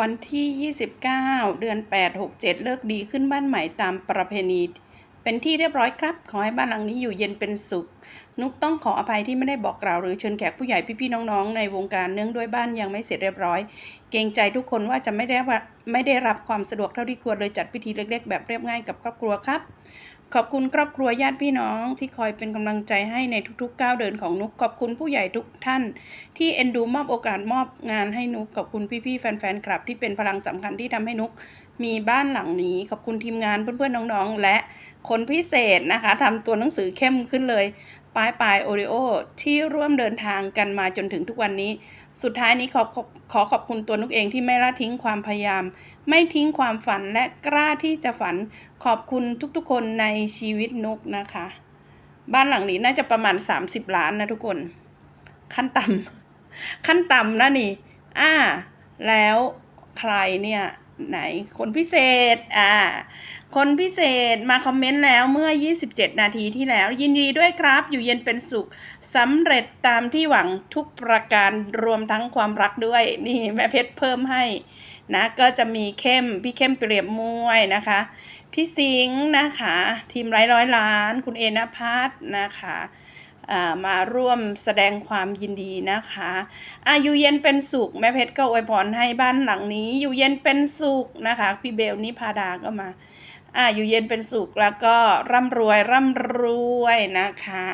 วันที่ 29 เดือน 8 67 เลิกดีขึ้นบ้านใหม่ตามประเพณี เป็นที่เรียบร้อยครับ ขอให้บ้านหลังนี้อยู่เย็นเป็นสุข นุกต้องขออภัยที่ไม่ได้บอกกล่าวหรือเชิญแขกผู้ใหญ่พี่ๆน้องๆ ในวงการเนื่องด้วยบ้านยังไม่เสร็จเรียบร้อย เกรงใจทุกคนว่าจะไม่ได้รับไม่ได้รับความสะดวกเท่าที่ควรเลยจัดพิธีเล็กๆ แบบเรียบง่ายกับครอบครัวครับ ขอบคุณครอบครัวญาติพี่น้องที่คอยเป็นกำลังใจให้ในทุกๆก้าวเดินของนุกขอบคุณผู้ใหญ่ทุกท่าน ที่เอ็นดูมอบโอกาสมอบงานให้นุกขอบคุณพี่ๆแฟนๆคลับ ที่เป็นพลังสำคัญที่ทำให้นุกมีบ้านหลังนี้ ขอบคุณทีมงานเพื่อนๆน้องๆ และคนพิเศษนะคะทำตัวหนังสือเข้มขึ้นเลย ปลายปลายโอริโอที่ร่วมเดินทางกันมาจนถึงทุกวันนี้ สุดท้ายนี้ขอขอขอขอบคุณตัวนุกเองที่ไม่ละทิ้งความพยายาม ไม่ทิ้งความฝันและกล้าที่จะฝันขอบคุณทุกๆ คนในชีวิตนุกนะคะ บ้านหลังนี้น่าจะประมาณ 30 ล้านนะทุกคน ขั้นต่ำขั้นต่ำนะนี่ อ่า แล้วใครเนี่ย ไหนคนพิเศษ อ่า คนพิเศษมาคอมเมนต์แล้วเมื่อ 27 นาทีที่แล้ว ยินดีด้วยครับ อยู่เย็นเป็นสุขสำเร็จตามที่หวังทุกประการรวมทั้งความรักด้วย นี่แม่เพชรเพิ่มให้นะ ก็จะมีเข้ม พี่เข้มเปรียบมวยนะคะ พี่สิงห์นะคะ ทีมร้อยร้อยล้าน คุณเอนพัฒน์นะคะ มาร่วมแสดงความยินดีนะคะอายู่เย็นเป็นสุขแม่เพชรก็อวยพรให้บ้านหลังนี้ อยู่เย็นเป็นสุขนะคะพี่เบลนิพาดาก็มาอ่าอยู่เย็นเป็นสุขแล้วก็ร่ำรวยร่ำรวยนะคะ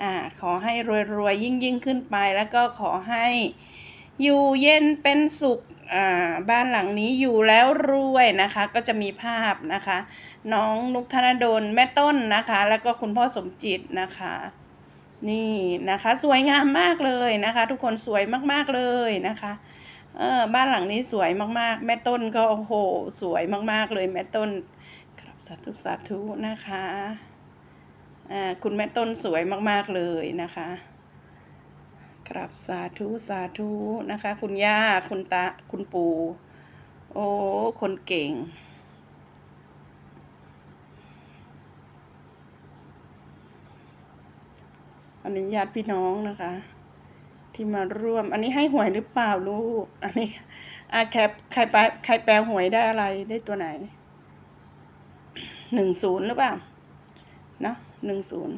อ่าขอให้รวยรวยยิ่งยิ่งขึ้นไปแล้วก็ขอให้ อยู่เย็นเป็นสุขอ่าบ้านหลังนี้อยู่แล้วรวยนะคะ ก็จะมีภาพนะคะ น้องนุกธนดลแม่ต้นนะคะ แล้วก็คุณพ่อสมจิตนะคะ นี่นะคะ สวยงามมากเลยนะคะ ทุกคนสวยมากๆเลยนะคะเออบ้านหลังนี้สวยมากๆ แม่ต้นก็โอ้โห สวยมากๆเลยแม่ต้นครับสาธุสาธุนะคะอ่าคุณแม่ต้นสวยมากๆเลยนะคะ ครับสาธุสาธุนะคะ คุณย่าคุณตาคุณปู่โอ้ คนเก่ง อันนี้ญาติพี่น้องนะคะ ที่มาร่วม อันนี้ให้หวยหรือเปล่าลูก อันนี้อาแคปใครแปลใครแปลหวยได้อะไรได้ตัวไหนหนึ่งศูนย์หรือเปล่า เนาะหนึ่งศูนย์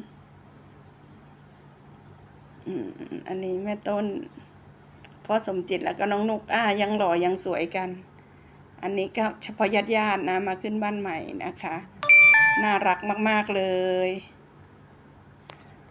อืมอันนี้แม่ต้นพ่อสมจิตแล้วก็น้องนุกอ่ายังหล่อยังสวยกัน อันนี้ก็เฉพาะญาติญาตินะมาขึ้นบ้านใหม่นะคะ น่ารักมาก ๆเลย